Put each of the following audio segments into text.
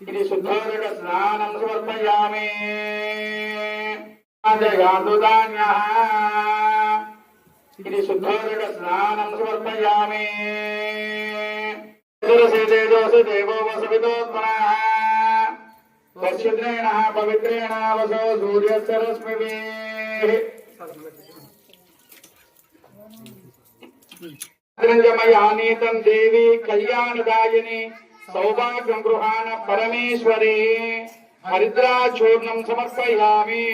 इति शुद्धोदक स्नानं समर्पयामि गातुदान्यः इति शुद्धोदक स्नानं समर्पयामि तेजोसि देवो वसवितोत्मनः पवित्रेण वसो सूर्यस्य रश्मिभिः రంజమయానీతం దేవి కళ్యాణదాయిని సౌభాగ్యం గృహాణ పరమేశ్వరి. హరిద్రాచూర్ణం సమర్పయామి.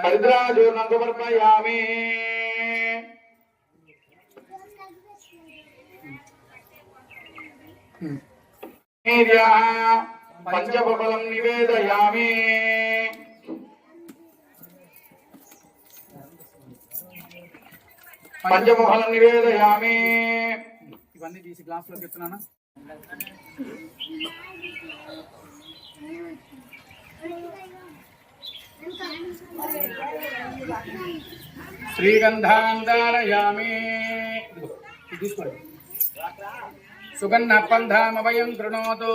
హరిద్రాచూర్ణం సమర్పయామి. పంచబలం నివేదయామి. పంచముఖలం నివేదయామి. ఇవన్నీ తీసి గ్లాసులోకి ఎత్తున్నాను? శ్రీగంధాంధారయామి. ఇది తీసుకోండి. సుగంధ పంధామభయం కృణోతు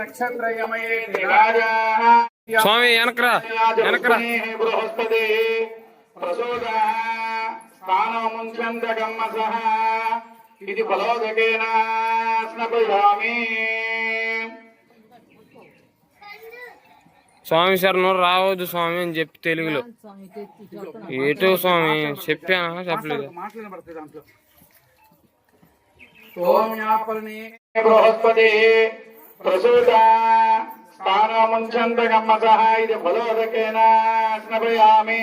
నక్షత్రయమయే స్వామి వెనకరా వెనకరా. బృహస్పతి. ప్రసోద స్థానముంచందగమ్మ సహ ఇది ఫలోదకేన స్నపయామి స్వామి శరణు రావద్దు స్వామి అని చెప్పి తెలుగులో. ఏటో స్వామి చెప్పానా? చెప్పలేదు. బృహస్పతి ప్రసూత స్థానముంచందగమ్మ సహ ఇది ఫలోదకేన స్నపయామి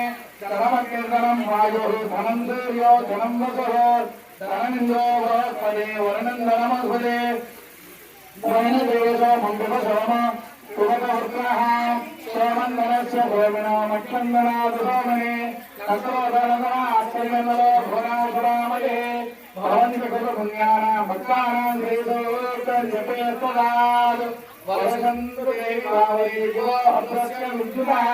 ధనం వాయు ధనం సూర్యో ధనం వసు ధనమింద్రో బృహస్పతి వరుణం ధనమస్పతి ధనదేశో మంగళ సోమ సుగతవృత్రః సోమందనస్య భూమినో మక్షందనాథ సోమనే తత్రోదనదన ఆశ్చర్యనలో భువనాసురామయే భవంతి కుల పుణ్యానాం భక్తానాం శ్రీదోత్తర్యపేత్తదాద్ వరసంతు దేవి భావై జో భద్రస్య విద్యుతః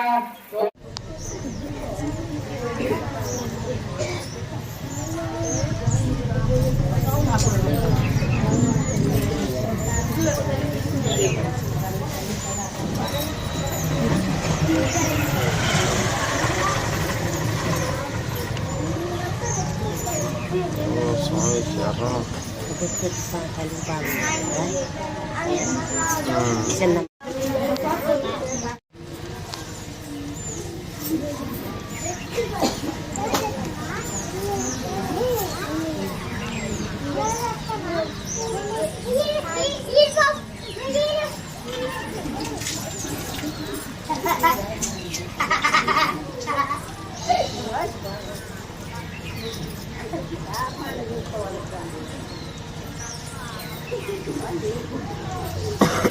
Ikut-ikut sa kalubang. Thank you.